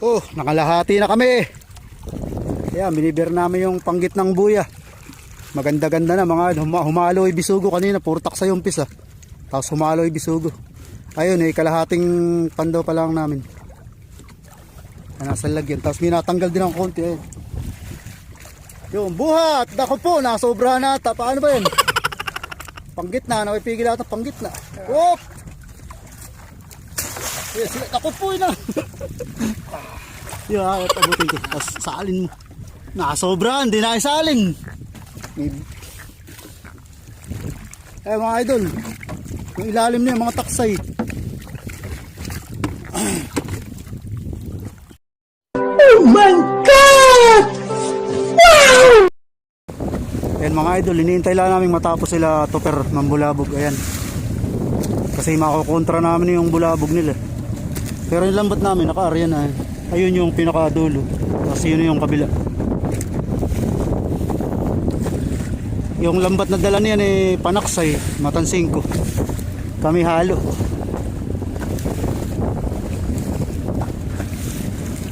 Oh, nakalahati na kami. Ayan, binibir namin yung panggit ng buya. Maganda-ganda na mga huma humalo bisugo kanina. Puro taksa yung pisa. Tapos humalo bisugo. Ayun eh, kalahating pandaw pa lang namin. Na nasa lagyan. Tapos may natanggal din ng konti. Ayun. Yung buhat! Dako po, nasobra na ata. Paano ba yun? Panggit na, nakipigil ata panggit na. Oh! Yes, ako po yun ah. Yung akit abutin ko. Tapos saalin mo. Nakasobra, hindi na isalin. Eh mga idol, yung ilalim na yung mga taksay. Ayan mga idol, iniintay lang namin matapos sila topper ng bulabog. Ayan. Kasi makukontra namin yung bulabog nila. Pero yung lambat namin, naka-area na. Ayun yung pinakadulo. Tapos yun yung kabila. Yung lambat na dala niyan eh, panaksay, matansing ko. Kami halo.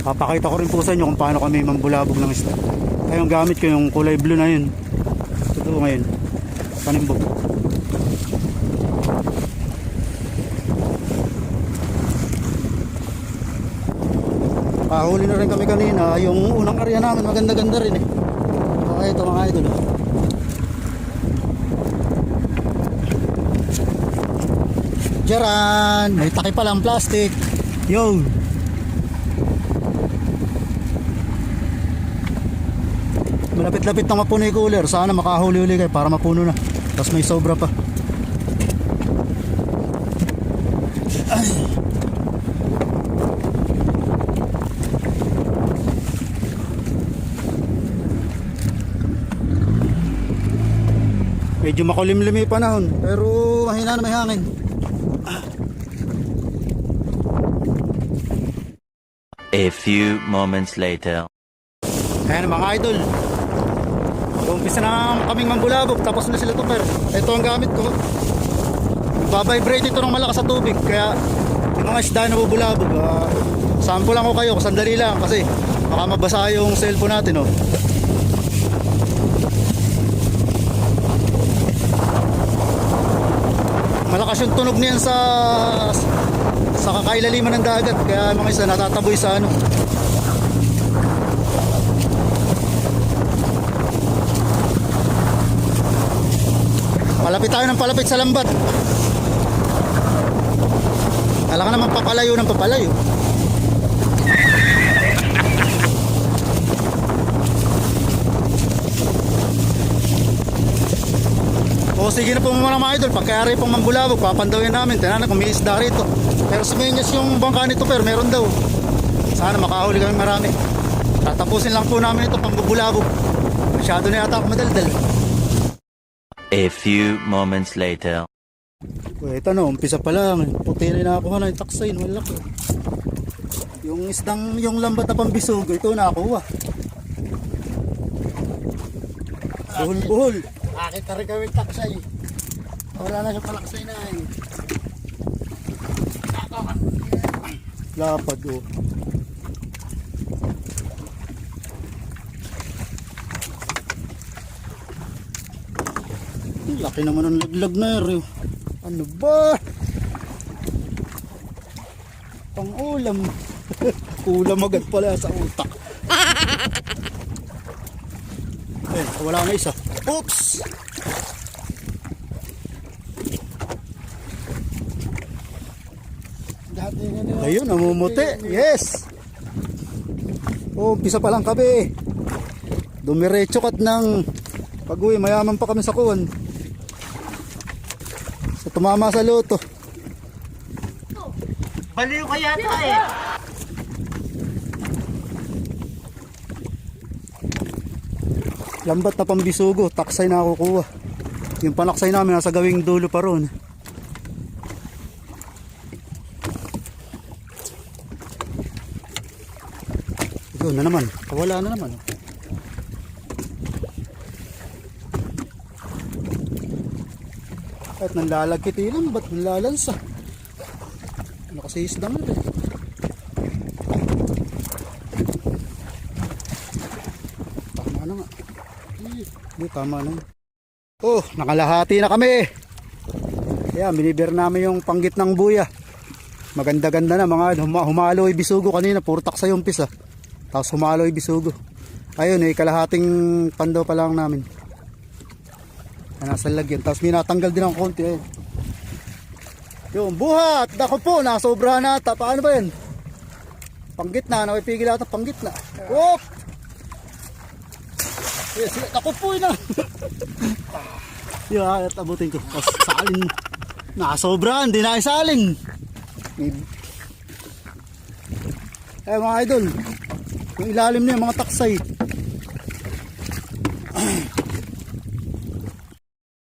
Papakita ko rin po sa inyo kung paano kami mambulabog ng isda. Ay, yung gamit ko yung kulay blue na yun. Totoo ngayon. Panimbog. Kahuli na rin kami kanina. Yung unang area namin maganda-ganda rin eh. Okay, ito mga idol. Jaran! May taki palang plastic. Yo! Malapit-lapit na mapuno yung cooler. Sana makahuli-uli kayo para mapuno na. Tapos may sobra pa. Medyo makulimlim yung panahon. Pero mahina na may hangin. A few moments later. Ayan mga idol. Umpisa na kaming mambulabog tapos na sila tupper. Ito ang gamit ko. Babibrate ito ng malakas sa tubig kaya yung mga isda na bubulabog. Uh, sample lang ko kayo, sandali lang kasi baka mabasa yung cellphone natin oh. Malakas yung tunog niyan sa sa kakailaliman ng dagat kaya mga isa natataboy sa ano Palapit tayo ng palapit sa lambat. Kala ka naman papalayo ng papalayo. O sige na po mga mga idol, pagkayari pong mambulabog, papandawin namin. Tinan na kung may isda rito. Pero sa Menyas yung bangka nito, pero meron daw. Sana makahuli kami marami. Tatapusin lang po namin ito pambubulabog. Masyado na yata ako madaldal. A few moments later. Well, ito no, umpisa pa lang. Puti na nakuha na yung taksay, malaki. Yung isdang, yung lambat na pambisog, ito nakuha. Buhol, buhol. Bakit na rin kami taksay? Wala na siya palaksay na eh. Lapad, oh. Ang Laki naman ng laglag na rin. Ano ba? Pang ulam. ulam agad pala sa utak. Eh, wala na isa. Oops! Ayun, namumuti. Yes! Oh, umpisa pa lang kami. Dumiretso kat ng pag-uwi. Mayaman pa kami sa kuwan. Sa tumama sa loto. Baliw ka yata eh. Lambat na pambisugo. Taksay na kukuha. Yung panaksay namin nasa gawing dulo pa ron. Ito na naman. Wala na naman. oh. At nanlalagkit ilan, ba't nanlalansa? Ano kasi isdang ito eh. Hindi, tama na. Oh, nakalahati na kami. Kaya binibir namin yung panggit ng buya. Maganda-ganda na mga idol. Huma- humalo yung bisugo kanina. Puro taksa yung pisa. Tapos humalo yung bisugo. Ayun eh, kalahating pando pa lang namin. Na nasa lagyan. Tapos minatanggal din ng konti. Ayun. Yung buhat! Dako po, nasobra na ata. Paano ba yan? Panggit na, nakipigil ata panggit na. Whoop! Yes, ako po na. Yung at abutin ko. Tapos salin mo. Nakasobra, hindi na isalin. Eh mga idol, yung ilalim na mga taksay.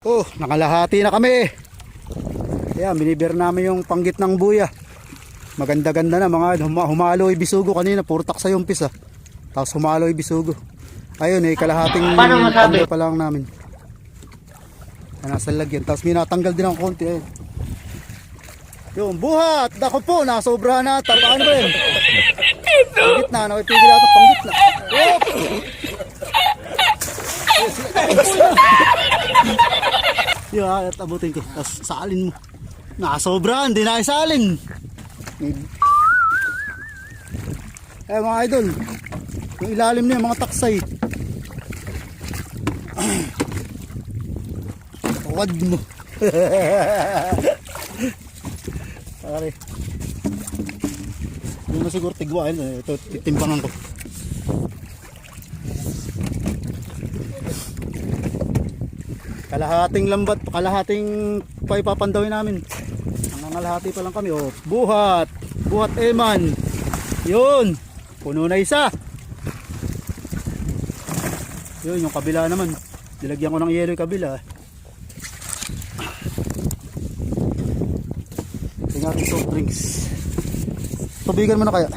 oh, nakalahati na kami. Kaya binibir namin yung panggit ng buya. Maganda-ganda na mga idol. Huma- humalo yung bisugo kanina. Puro taksay yung pisa. Tapos humalo yung bisugo. Ayun eh, kalahating pando pa lang namin. Na nasa lagyan. Tapos minatanggal din ng konti eh. Yung buhat! Dako po! Nasobra na ata. Paano ba yun? Panggit na. Nakipigil ata panggit na. Ako. Yung at abutin ko. Tapos salin mo. Nakasobra. Hindi na isalin. May- Eh mga idol. Yung ilalim yung mga taksay. Wad mo. Pare. Hindi mo siguro tigwain. eh. Ito, titimbangan ko. Kalahating lambat, kalahating pa ipapandawin namin. Ang nangalahati pa lang kami. Oh, buhat. Buhat eman. Yun. Puno na isa. Yun, yung kabila naman. Dilagyan ko ng yelo yung kabila. Tingnan natin soft drinks. Tubigan mo na kaya.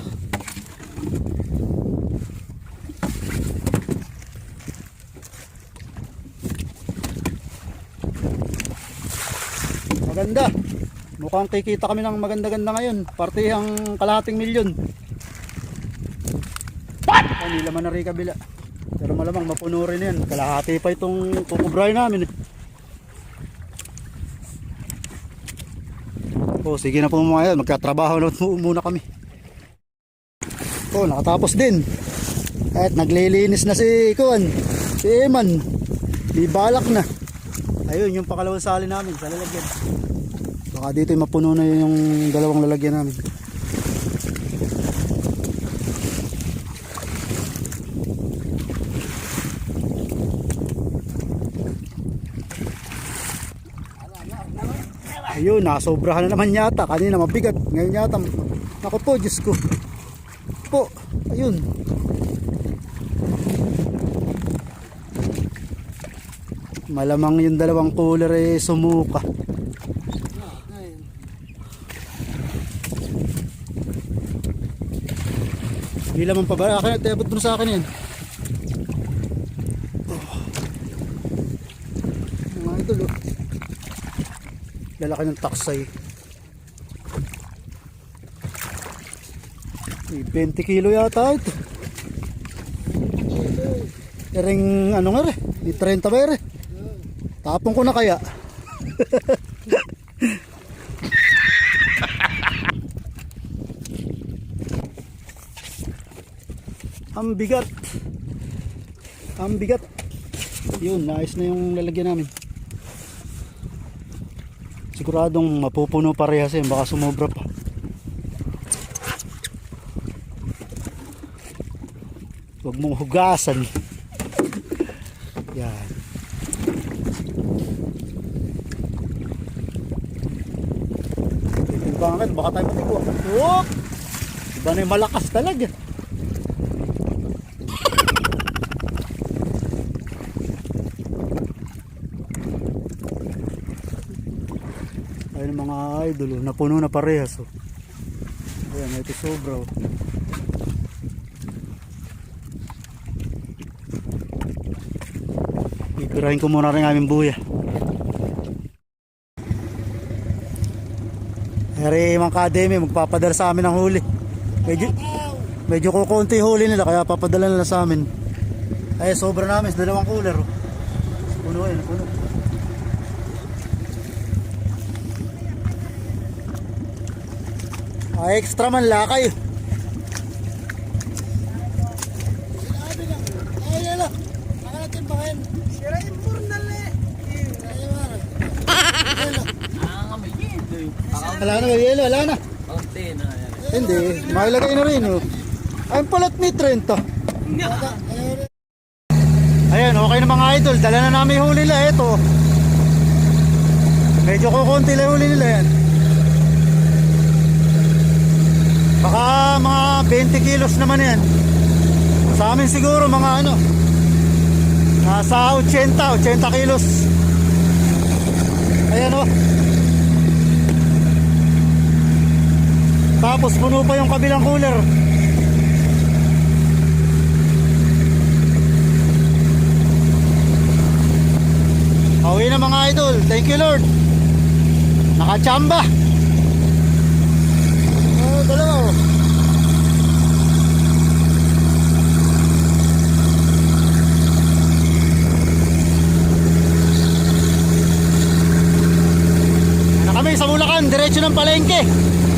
Maganda. Mukhang kikita kami ng maganda-ganda ngayon. Partihang kalahating milyon. What? Hindi laman na rin kabila. Malamang mapuno rin yan. Kalahati pa itong kukubray namin. eh. Oh, sige na po mga yan. Magkatrabaho na muna kami. Oh, nakatapos din. At naglilinis na si Kuan. Si Eman. Di balak na. Ayun, yung pakalawang sali namin sa lalagyan. Baka dito mapuno na yung dalawang lalagyan namin. Ayun, nasobrahan na naman yata. Kanina mabigat. Ngayon yata, ako po, Diyos ko. Po, ayun. Malamang yung dalawang cooler eh sumuka. Hindi laman pa ba? Akin, tebot mo sa akin yan. Oh. Mga idol, oh. Lalaki ng taksay. May 20 kilo yata ito. Ering ano nga re? May 30 ba re? Tapon ko na kaya. Ang bigat. Ang bigat. Yun, naayos na yung lalagyan namin. Siguradong mapupuno parehas yan, baka sumobra pa. Huwag mong hugasan. Yan. Titimbangan, baka tayo matikuha. Whoop! Iba na malakas talaga. Ayun ang mga idol, oh, napuno na parehas. Oh. Ayan, ito sobra. Oh. Ipirahin ko muna rin aming buya. Eri mga kademi, magpapadala sa amin ng huli. Medyo, medyo kukunti huli nila, kaya papadala nila sa amin. Ay, sobra namin, dalawang cooler. oh. Puno yan, puno. Ah, extra man lakay. Eh. Wala na, yelo, wala na. Hindi, mailagay na rin. Oh. Ay, palat ni 30. Ayan, okay na mga idol. Dala na namin huli nila. Ito. Medyo kukunti lang huli nila yan. Baka mga 20 kilos naman yan. Sa amin siguro mga ano. Nasa 80, 80 kilos. Ayan oh. Tapos puno pa yung kabilang cooler. Pauwi na mga idol. Thank you Lord. Nakachamba. Oh, dalawa. oh. Na kami sa Bulacan, diretso ng palengke.